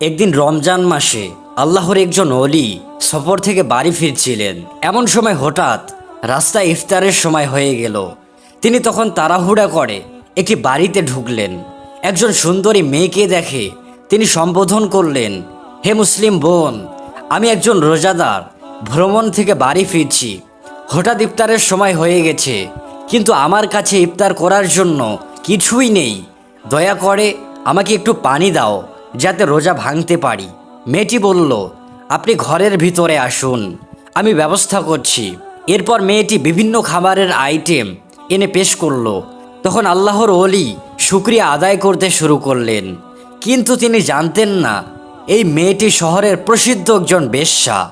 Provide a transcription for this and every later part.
একদিন রমজান মাসে আল্লাহর একজন অলি সফর থেকে বাড়ি ফিরছিলেন। এমন সময় হঠাৎ রাস্তায় ইফতারের সময় হয়ে গেল। তিনি তখন তাড়াহুড়া করে একটি বাড়িতে ঢুকলেন। একজন সুন্দরী মেয়েকে দেখে তিনি সম্বোধন করলেন, হে মুসলিম বোন, আমি একজন রোজাদার, ভ্রমণ থেকে বাড়ি ফিরছি। হঠাৎ ইফতারের সময় হয়ে গেছে, কিন্তু আমার কাছে ইফতার করার জন্য কিছুই নেই। দয়া করে আমাকে একটু পানি দাও। যাতে রোজা ভাঙতে পারি। মেয়েটি বলল, আপনি ঘরের ভিতরে আসুন। আমি ব্যবস্থা করছি। এরপর মেয়েটি বিভিন্ন খাবারের আইটেম এনে পেশ করল। তখন আল্লাহর অলি শুক্রিয়া আদায় করতে শুরু করলেন। কিন্তু তিনি জানতেন না, এই মেয়েটি শহরের প্রসিদ্ধ একজন বেশ্যা।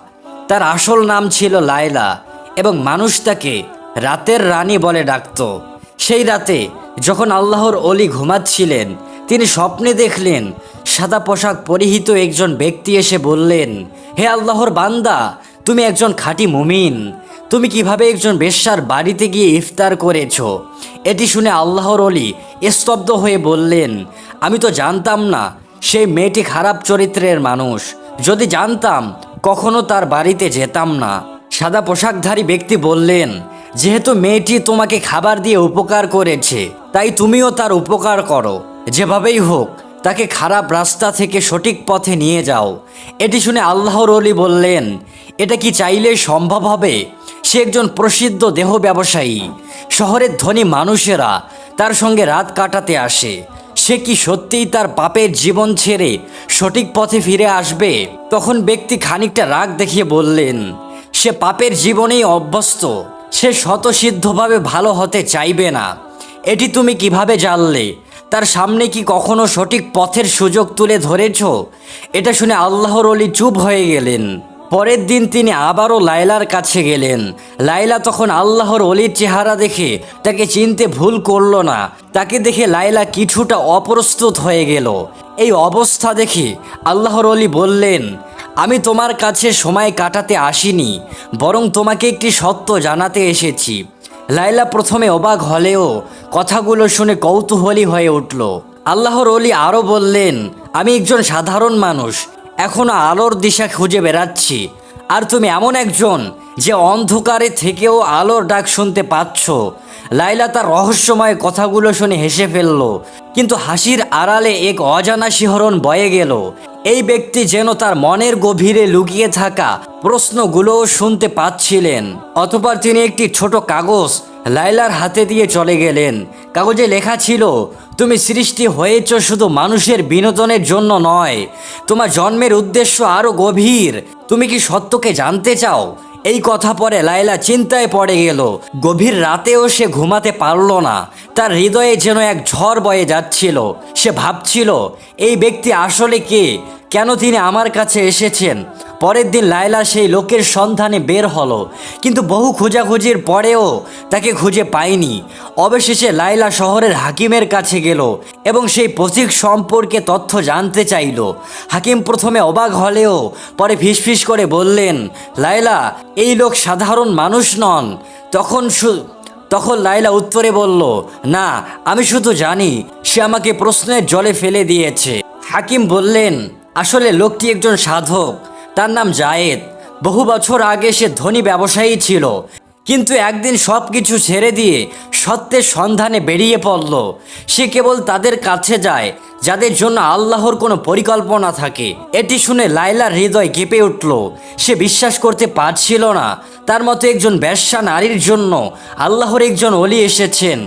তার আসল নাম ছিল লায়লা এবং মানুষ তাকে রাতের রানী বলে ডাকত। সেই রাতে যখন আল্লাহর অলি ঘুমাচ্ছিলেন তিনি স্বপ্নে দেখলেন, সাদা পোশাক পরিহিত একজন ব্যক্তি এসে বললেন, হে আল্লাহর বান্দা, তুমি একজন খাঁটি মুমিন। তুমি কীভাবে একজন বেশ্যার বাড়িতে গিয়ে ইফতার করেছ? এটি শুনে আল্লাহর অলি স্তব্ধ হয়ে বললেন, আমি তো জানতাম না সেই মেয়েটি খারাপ চরিত্রের মানুষ। যদি জানতাম, কখনো তার বাড়িতে যেতাম না। সাদা পোশাকধারী ব্যক্তি বললেন, যেহেতু মেয়েটি তোমাকে খাবার দিয়ে উপকার করেছে, তাই তুমিও তার উপকার করো। যেভাবেই হোক, তাকে খারাপ রাস্তা থেকে সঠিক পথে নিয়ে যাও। এটি শুনে আল্লাহর অলি বললেন, এটা কি চাইলে সম্ভব হবে? সে একজন প্রসিদ্ধ দেহ ব্যবসায়ী। শহরের ধনী মানুষেরা তার সঙ্গে রাত কাটাতে আসে। সে কি সত্যিই তার পাপের জীবন ছেড়ে সঠিক পথে ফিরে আসবে? তখন ব্যক্তি খানিকটা রাগ দেখিয়ে বললেন, সে পাপের জীবনেই অভ্যস্ত। সে শতসিদ্ধভাবে ভালো হতে চাইবে না। এটি তুমি কীভাবে জানলে? তার সামনে কি কখনো সঠিক পথের সুযোগ তুলে ধরেছ? এটা শুনে আল্লাহর অলি চুপ হয়ে গেলেন। পরের দিন তিনি আবারও লায়লার কাছে গেলেন। লায়লা তখন আল্লাহর অলির চেহারা দেখে তাকে চিনতে ভুল করল না। তাকে দেখে লায়লা কিছুটা অপ্রস্তুত হয়ে গেল। এই অবস্থা দেখে আল্লাহর অলি বললেন, আমি তোমার কাছে সময় কাটাতে আসিনি, বরং তোমাকে একটি সত্য জানাতে এসেছি। লাইলা প্রথমে অবাক হলেও কথাগুলো শুনে কৌতূহলী হয়ে উঠল। আল্লাহর অলি আরও বললেন, আমি একজন সাধারণ মানুষ, এখনও আলোর দিশা খুঁজে বেড়াচ্ছি। আর তুমি এমন একজন যে অন্ধকারে থেকেও আলোর ডাক শুনতে পাচ্ছ। লাইলা তার রহস্যময় কথাগুলো শুনে হেসে ফেলল, কিন্তু হাসির আড়ালে এক অজানা শিহরণ বয়ে গেল। এই ব্যক্তি যেন তার মনের গভীরে লুকিয়ে থাকা প্রশ্নগুলোও শুনতে পাচ্ছিলেন। অথবা তিনি একটি ছোট কাগজ লাইলার হাতে দিয়ে চলে গেলেন। কাগজে লেখা ছিল, তুমি সৃষ্টি হয়েছ শুধু মানুষের বিনোদনের জন্য নয়। তোমার জন্মের উদ্দেশ্য আরও গভীর। তুমি কি সত্যকে জানতে চাও? এই কথা পরে লাইলা চিন্তায় পড়ে গেল। গভীর রাতেও সে ঘুমাতে পারল না। তার হৃদয়ে যেন এক ঝড় বয়ে যাচ্ছিল। সে ভাবছিল, এই ব্যক্তি আসলে কে? কেন তিনি আমার কাছে এসেছেন? পরের দিন লায়লা সেই লোকের সন্ধানে বের হলো। কিন্তু বহু খোঁজাখুঁজির পরেও তাকে খুঁজে পায়নি। অবশেষে লায়লা শহরের হাকিমের কাছে গেল এবং সেই পথিক সম্পর্কে তথ্য জানতে চাইল। হাকিম প্রথমে অবাক হলেও পরে ফিসফিস করে বললেন, লায়লা, এই লোক সাধারণ মানুষ নন। তখন তখন লাইলা উত্তরে বলল, না, আমি শুধু জানি, সে আমাকে প্রশ্নের জলে ফেলে দিয়েছে। হাকিম বললেন, আসলে লোকটি একজন সাধক। তার নাম জায়েদ। বহু বছর আগে সে ধনী ব্যবসায়ী ছিল, কিন্তু একদিন সব কিছু ছেড়ে দিয়ে সত্যের সন্ধানে বেরিয়ে পড়ল। সে কেবল তাদের কাছে যায়, যাদের জন্য আল্লাহর কোনো পরিকল্পনা থাকে। এটি শুনে লাইলার হৃদয় কেঁপে উঠল। সে বিশ্বাস করতে পারছিল না। তার মতো একজন ব্যবসা নারীর জন্য আল্লাহর একজন অলি এসেছেন।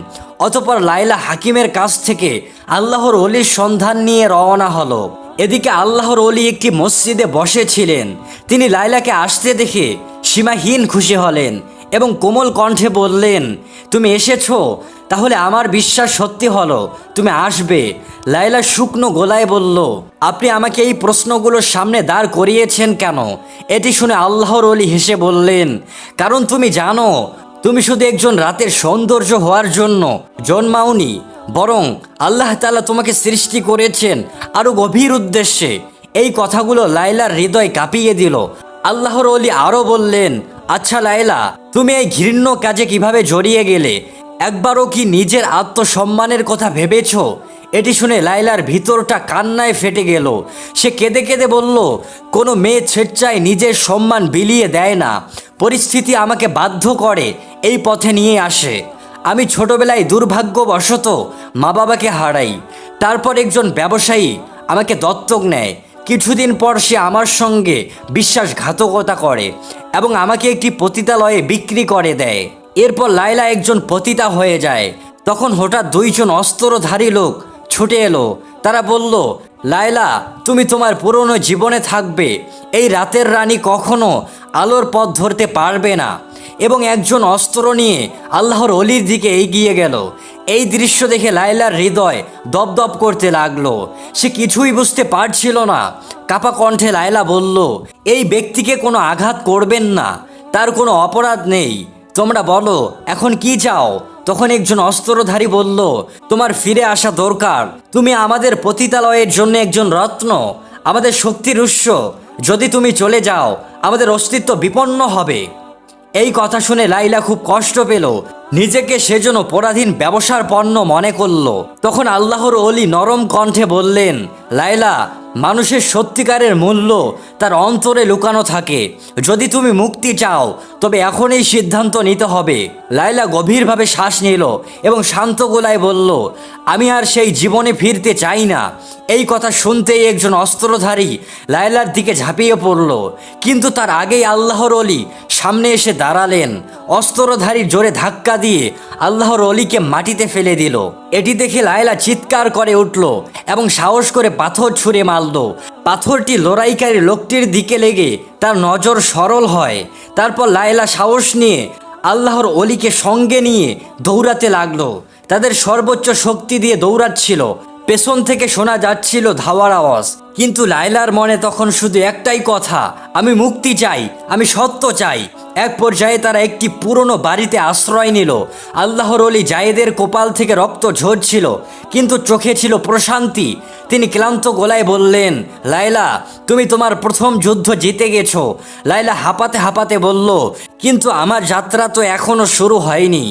অতপর লাইলা হাকিমের কাছ থেকে আল্লাহর অলির সন্ধান নিয়ে রওনা হলো। এদিকে আল্লাহর অলি একটি মসজিদে বসেছিলেন। তিনি লাইলাকে আসতে দেখে সীমাহীন খুশি হলেন এবং কোমল কণ্ঠে বললেন, তুমি এসেছ? তাহলে আমার বিশ্বাস সত্যি হলো, তুমি আসবে। লাইলা শুকনো গোলায় বলল, আপনি আমাকে এই প্রশ্নগুলোর সামনে দাঁড় করিয়েছেন কেন? এটি শুনে আল্লাহর অলি হেসে বললেন, কারণ তুমি জানো, তুমি শুধু একজন রাতের সৌন্দর্য হওয়ার জন্য জন্মাওনি বরং আল্লাহ তালা তোমাকে সৃষ্টি করেছেন আরও গভীর উদ্দেশ্যে। এই কথাগুলো লাইলার হৃদয় কাঁপিয়ে দিল। আল্লাহর অলি আরও বললেন আচ্ছা লাইলা তুমি এই ঘৃণ্য কাজে কীভাবে জড়িয়ে গেলে? একবারও কি নিজের আত্মসম্মানের কথা ভেবেছ? এটি শুনে লাইলার ভিতরটা কান্নায় ফেটে গেল। সে কেঁদে কেঁদে বলল, কোনো মেয়ে স্বেচ্ছায় নিজের সম্মান বিলিয়ে দেয় না। পরিস্থিতি আমাকে বাধ্য করে, এই পথে নিয়ে আসে। আমি ছোটবেলায় দুর্ভাগ্যবশত মা বাবাকে হারাই। তারপর একজন ব্যবসায়ী আমাকে দত্তক নেয়। কিছুদিন পর সে আমার সঙ্গে বিশ্বাসঘাতকতা করে এবং আমাকে একটি পতিতালয়ে বিক্রি করে দেয়। এরপর লাইলা একজন পতিতা হয়ে যায়। তখন হঠাৎ দুইজন অস্ত্রধারী লোক ছুটে এলো। তারা বলল, লায়লা, তুমি তোমার পুরনো জীবনে থাকবে। এই রাতের রানী কখনো আলোর পথ ধরতে পারবে না। এবং একজন অস্ত্র নিয়ে আল্লাহর অলির দিকে এগিয়ে গেল। এই দৃশ্য দেখে লায়লার হৃদয় দপদপ করতে লাগল। সে কিছুই বুঝতে পারছিল না। কাপা কণ্ঠে লায়লা বলল, এই ব্যক্তিকে কোনো আঘাত করবেন না। তার কোনো অপরাধ নেই। তোমরা বলো, এখন কি চাও? তখন একজন অস্ত্রধারী বলল, তোমার ফিরে আসা দরকার। তুমি আমাদের পতিতালয়ের জন্য একজন রত্ন। আমাদের শক্তির উৎস। যদি তুমি চলে যাও, আমাদের অস্তিত্ব বিপন্ন হবে। এই কথা শুনে লাইলা খুব কষ্ট পেল। নিজেকে সেজন্য পরাধীন ব্যবসার পণ্য মনে করল। তখন আল্লাহর অলি নরম কণ্ঠে বললেন লাইলা মানুষের সত্যিকারের মূল্য তার অন্তরে লুকানো থাকে। যদি তুমি মুক্তি চাও, তবে এখনই সিদ্ধান্ত নিতে হবে। লাইলা গভীরভাবে শ্বাস নিল এবং শান্ত গোলায় বলল, আমি আর সেই জীবনে ফিরতে চাই না। এই কথা শুনতেই একজন অস্ত্রধারী লায়লার দিকে ঝাঁপিয়ে পড়ল। কিন্তু তার আগেই আল্লাহর অলি সামনে এসে দাঁড়ালেন। অস্ত্রধারী জোরে ধাক্কা দিয়ে আল্লাহর অলিকে মাটিতে ফেলে দিল। এটি দেখে লায়লা চিৎকার করে উঠল এবং সাহস করে পাথর ছুঁড়ে মারল। পাথরটি লড়াইকারী লোকটির দিকে লেগে তার নজর সরল হয়। তারপর লায়লা সাহস নিয়ে আল্লাহর অলিকে সঙ্গে নিয়ে দৌড়াতে লাগল। তাদের সর্বোচ্চ শক্তি দিয়ে দৌড়াচ্ছিল পেছন থেকে শোনা যাচ্ছিল ধাওয়ার আওয়াজ। কিন্তু লায়লার মনে তখন শুধু একটাই কথা, আমি মুক্তি চাই, আমি সত্য চাই। এক পর্যায়ে তারা একটি পুরনো বাড়িতে আশ্রয় নিল। আল্লাহর অলি জায়েদের কোপাল থেকে রক্ত ঝরছিল, কিন্তু চোখে ছিল প্রশান্তি। তিনি ক্লান্ত গলায় বললেন, লায়লা, তুমি তোমার প্রথম যুদ্ধ জিতে গেছো। লায়লা হাঁপাতে হাঁপাতে বলল, কিন্তু আমার যাত্রা তো এখনও শুরু হয়নি।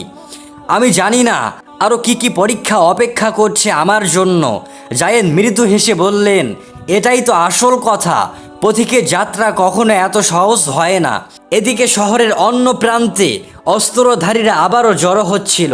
আমি জানি না আরও কি কি পরীক্ষা অপেক্ষা করছে আমার জন্য? জায়েদ মৃদু হেসে বললেন, এটাই তো আসল কথা। পথিকের যাত্রা কখনো এত সহজ হয় না। এদিকে শহরের অন্য প্রান্তে অস্ত্রধারীরা আবারও জড়ো হচ্ছিল।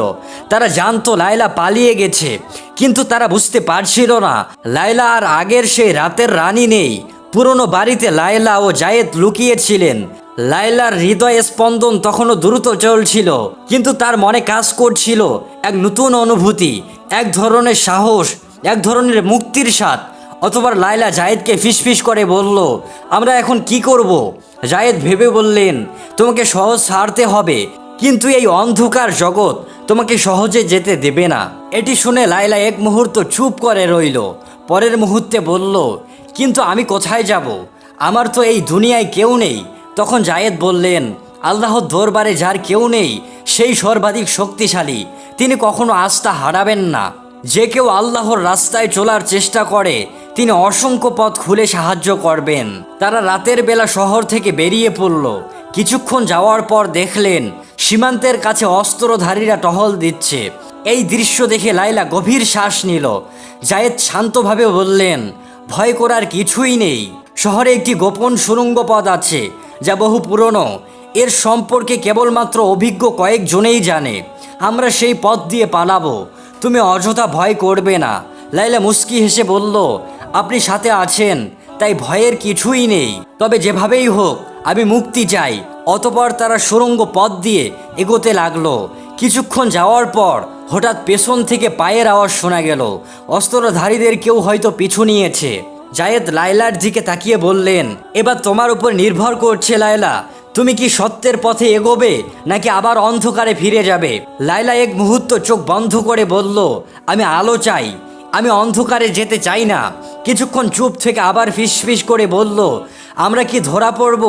তারা জানতো লায়লা পালিয়ে গেছে, কিন্তু তারা বুঝতে পারছিল না। লায়লা আর আগের সেই রাতের রানী নেই। পুরনো বাড়িতে লায়লা ও জায়েদ লুকিয়েছিলেন। লায়লার হৃদয় স্পন্দন তখনও দ্রুত চলছিল, কিন্তু তার মনে কাজ করছিল এক নতুন অনুভূতি, এক ধরনের সাহস, এক ধরনের মুক্তির স্বাদ। অথবা লায়লা জায়েদকে ফিসফিস করে বলল, আমরা এখন কি করব? জায়েদ ভেবে বললেন, তোমাকে সহজ ছাড়তে হবে, কিন্তু এই অন্ধকার জগৎ তোমাকে সহজে যেতে দেবে না। এটি শুনে লাইলা এক মুহূর্ত চুপ করে রইল, পরের মুহূর্তে বলল, কিন্তু আমি কোথায় যাব? আমার তো এই দুনিয়ায় কেউ নেই তখন জায়েদ বললেন আল্লাহর দরবারে যার কেউ নেই, সেই সর্বাধিক শক্তিশালী। তিনি কখনো আস্থা হারাবেন না। যে কেউ আল্লাহর রাস্তায় চলার চেষ্টা করে, তিনি অসংখ্য পথ খুলে সাহায্য করবেন। তারা রাতের বেলা শহর থেকে বেরিয়ে পড়ল। কিছুক্ষণ যাওয়ার পর দেখলেন, সীমান্তের কাছে অস্ত্রধারীরা টহল দিচ্ছে। এই দৃশ্য দেখে লাইলা গভীর শ্বাস নিল। জায়েদ শান্তভাবে বললেন, ভয় করার কিছুই নেই। শহরে একটি গোপন সুরঙ্গ পথ আছে। যা বহু পুরনো। এর সম্পর্কে কেবলমাত্র অভিজ্ঞ কয়েকজনেই জানে। আমরা সেই পথ দিয়ে পালাবো। তুমি অযথা ভয় করবে না। লাইলা মুস্কি হেসে বলল, আপনি সাথে আছেন, তাই ভয়ের কিছুই নেই। তবে যেভাবেই হোক, আমি মুক্তি চাই। অতপর তারা সুরঙ্গ পথ দিয়ে এগোতে লাগল। কিছুক্ষণ যাওয়ার পর হঠাৎ পেছন থেকে পায়ের আওয়াজ শোনা গেল। অস্ত্রধারীদের কেউ হয়তো পিছু নিয়েছে। জায়েদ লাইলার দিকে তাকিয়ে বললেন, এবার তোমার উপর নির্ভর করছে লায়লা। তুমি কি সত্যের পথে এগোবে, নাকি আবার অন্ধকারে ফিরে যাবে? লাইলা এক মুহূর্ত চোখ বন্ধ করে বলল, আমি আলো চাই। আমি অন্ধকারে যেতে চাই না। কিছুক্ষণ চুপ থেকে আবার ফিসফিস করে বলল, আমরা কি ধরা পড়ব?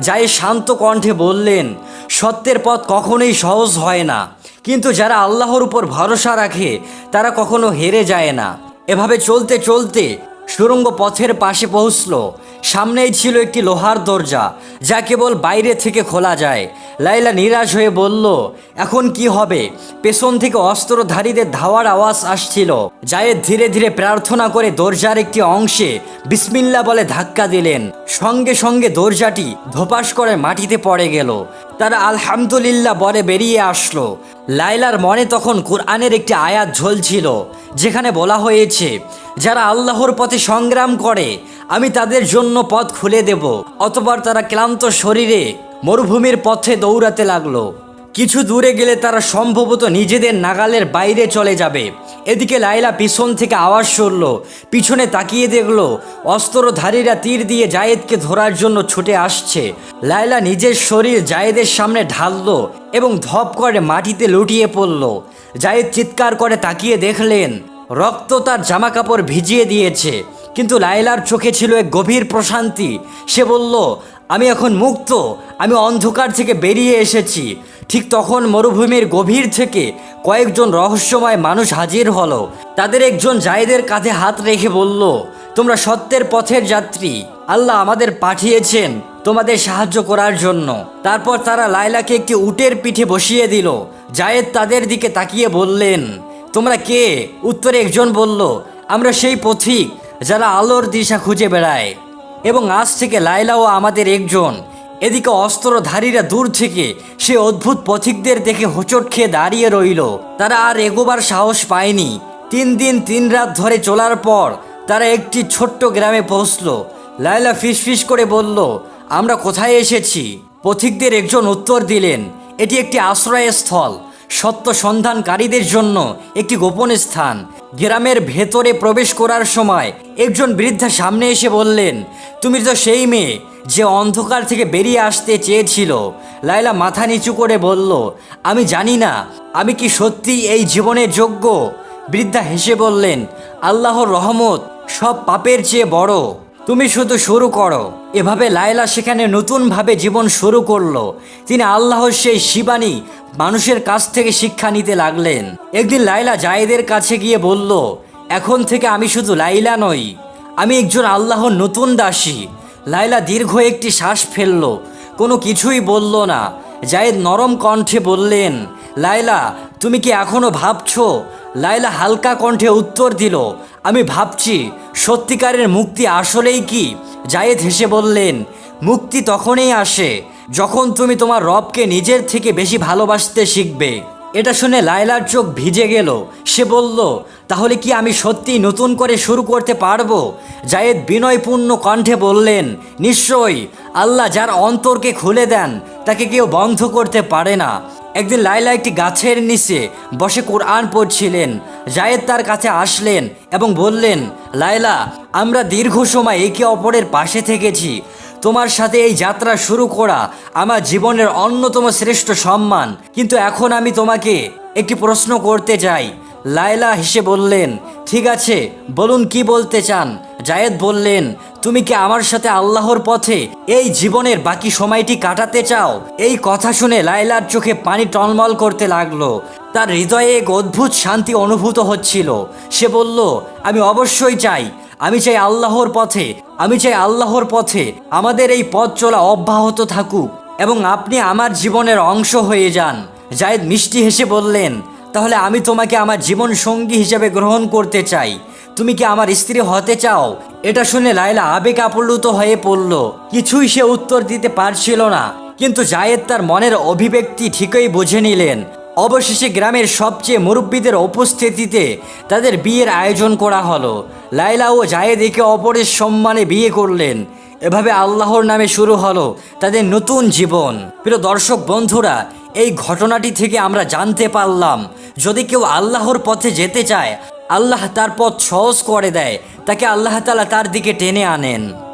যাই শান্ত কণ্ঠে বললেন, সত্যের পথ কখনোই সহজ হয় না। কিন্তু যারা আল্লাহর উপর ভরসা রাখে, তারা কখনো হেরে যায় না। এভাবে চলতে চলতে সুরঙ্গ পথের পাশে পৌঁছল। সামনেই ছিল একটি লোহার দরজা, যা কেবল বাইরে থেকে খোলা যায়। লাইলা নিরাশ হয়ে বলল, এখন কি হবে? পেছন থেকে অস্ত্রধারীদের ধাওয়ার আওয়াজ আসছিল। জায়েদ ধীরে ধীরে প্রার্থনা করে দরজার একটি অংশে বিসমিল্লা বলে ধাক্কা দিলেন। সঙ্গে সঙ্গে দরজাটি ধোপাস করে মাটিতে পড়ে গেল। তারা আলহামদুলিল্লাহ বলে বেরিয়ে আসলো। লাইলার মনে তখন কোরআনের একটি আয়াত ঝলছিল, যেখানে বলা হয়েছে, যারা আল্লাহর পথে সংগ্রাম করে, আমি তাদের জন্য পথ খুলে দেব। অতবার তারা ক্লান্ত শরীরে মরুভূমির পথে দৌড়াতে লাগল। কিছু দূরে গেলে তারা সম্ভবত নিজেদের নাগালের বাইরে চলে যাবে। এদিকে লাইলা পিছন থেকে আওয়াজ শুনল, পিছনে তাকিয়ে দেখল অস্ত্রধারীরা তীর দিয়ে জায়েদকে ধরার জন্য ছুটে আসছে। লাইলা নিজের শরীর জায়েদের সামনে ঢাললো এবং ধপ করে মাটিতে লুটিয়ে পড়ল। জায়েদ চিৎকার করে তাকিয়ে দেখলেন, রক্ত তার জামা কাপড় ভিজিয়ে দিয়েছে। কিন্তু লাইলার চোখে ছিল এক গভীর প্রশান্তি। সে বলল আমি এখন মুক্ত, আমি অন্ধকার থেকে বেরিয়ে এসেছি। ঠিক তখন মরুভূমির গভীর থেকে কয়েকজন রহস্যময় মানুষ হাজির হলো। তাদের একজন জায়েদের কাঁধে হাত রেখে বলল, তোমরা সত্যের পথের যাত্রী। আল্লাহ আমাদের পাঠিয়েছেন তোমাদের সাহায্য করার জন্য। তারপর তারা লাইলাকে একটি উটের পিঠে বসিয়ে দিল। জায়েদ তাদের দিকে তাকিয়ে বললেন, তোমরা কে? উত্তরে একজন বলল, আমরা সেই পথিক যারা আলোর দিশা খুঁজে বেড়ায়। এবং আজ থেকে লাইলাও আমাদের একজন। এদিকে অস্ত্রধারীরা দূর থেকে সে অদ্ভুত পথিকদের দেখে হোঁচট খেয়ে দাঁড়িয়ে রইল। তারা আর এগোবার সাহস পায়নি। তিন দিন তিন রাত ধরে চলার পর তারা একটি ছোট্ট গ্রামে পৌঁছল। লাইলা ফিসফিস করে বলল, আমরা কোথায় এসেছি? পথিকদের একজন উত্তর দিলেন, এটি একটি আশ্রয়স্থল। সত্য সন্ধানকারীদের জন্য একটি গোপন স্থান। গ্রামের ভেতরে প্রবেশ করার সময় একজন বৃদ্ধা সামনে এসে বললেন, তুমি তো সেই মেয়ে যে অন্ধকার থেকে বেরিয়ে আসতে চেয়েছিল। লাইলা মাথা নিচু করে বলল, আমি জানি না, আমি কি সত্যি এই জীবনের যোগ্য? বৃদ্ধা হেসে বললেন, আল্লাহর রহমত সব পাপের চেয়ে বড়। তুমি শুধু শুরু করো। এভাবে লায়লা সেখানে নতুনভাবে জীবন শুরু করল। তিনি আল্লাহর সেই শিবানী মানুষের কাছ থেকে শিক্ষা নিতে লাগলেন। একদিন লাইলা জায়েদের কাছে গিয়ে বলল, এখন থেকে আমি শুধু লাইলা নই, আমি একজন আল্লাহর নতুন দাসী। লাইলা দীর্ঘ একটি শ্বাস ফেলল, কোনো কিছুই বলল না। জায়েদ নরম কণ্ঠে বললেন লাইলা তুমি কি এখনও ভাবছ? লাইলা হালকা কণ্ঠে উত্তর দিল আমি ভাবছি, সত্যিকারের মুক্তি আসলেই কি? জায়েদ হেসে বললেন, মুক্তি তখনই আসে যখন তুমি তোমার রবকে নিজের থেকে বেশি ভালোবাসতে শিখবে। এটা শুনে লায়লার চোখ ভিজে গেল। সে বলল, তাহলে কি আমি সত্যি নতুন করে শুরু করতে পারব? জায়েদ বিনয়পূর্ণ কণ্ঠে বললেন, নিশ্চয়ই। আল্লাহ যার অন্তরকে খুলে দেন, তাকে কেউ বন্ধ করতে পারে না। একদিন লাইলা একটি গাছের নিচে বসে কোরআন পড়ছিলেন। জায়েদ তার কাছে আসলেন এবং বললেন লাইলা আমরা দীর্ঘ সময় একে অপরের পাশে থেকেছি। তোমার সাথে এই যাত্রা শুরু করা আমার জীবনের অন্যতম শ্রেষ্ঠ সম্মান। কিন্তু এখন আমি তোমাকে একটি প্রশ্ন করতে চাই। লায়লা হেসে বললেন, ঠিক আছে, বলুন কি বলতে চান? জায়েদ বললেন, তুমি কি আমার সাথে আল্লাহর পথে এই জীবনের বাকি সময়টি কাটাতে চাও? এই কথা শুনে লায়লার চোখে পানি টলমল করতে লাগল। তার হৃদয়ে এক অদ্ভুত শান্তি অনুভূত হচ্ছিল। সে বলল, আমি অবশ্যই চাই। আমি চাই আল্লাহর পথে আমি চাই আল্লাহর পথে আমাদের এই পথ চলা অব্যাহত থাকুক এবং আপনি আমার জীবনের অংশ হয়ে যান। জায়েদ মিষ্টি হেসে বললেন, তাহলে আমি তোমাকে আমার জীবন সঙ্গী হিসেবে গ্রহণ করতে চাই। তুমি কি আমার স্ত্রী হতে চাও? এটা শুনে লাইলা আবেগ আপ্লুত হয়ে পড়ল। কিছুই সে উত্তর দিতে পারছিল না, কিন্তু জায়েদ তার মনের অভিব্যক্তি ঠিকই বুঝে নিলেন। অবশেষে গ্রামের সবচেয়ে মুরব্বীদের উপস্থিতিতে তাদের বিয়ের আয়োজন করা হলো। লাইলা ও জায়েদ একে অপরের সম্মানে বিয়ে করলেন। এভাবে আল্লাহর নামে শুরু হলো তাদের নতুন জীবন। প্রিয় দর্শক বন্ধুরা, এই ঘটনাটি থেকে আমরা জানতে পারলাম, যদি কেউ আল্লাহর পথে যেতে চায়, আল্লাহ তার পথ সহজ করে দেয়, তাকে আল্লাহ তালা তার দিকে টেনে আনেন।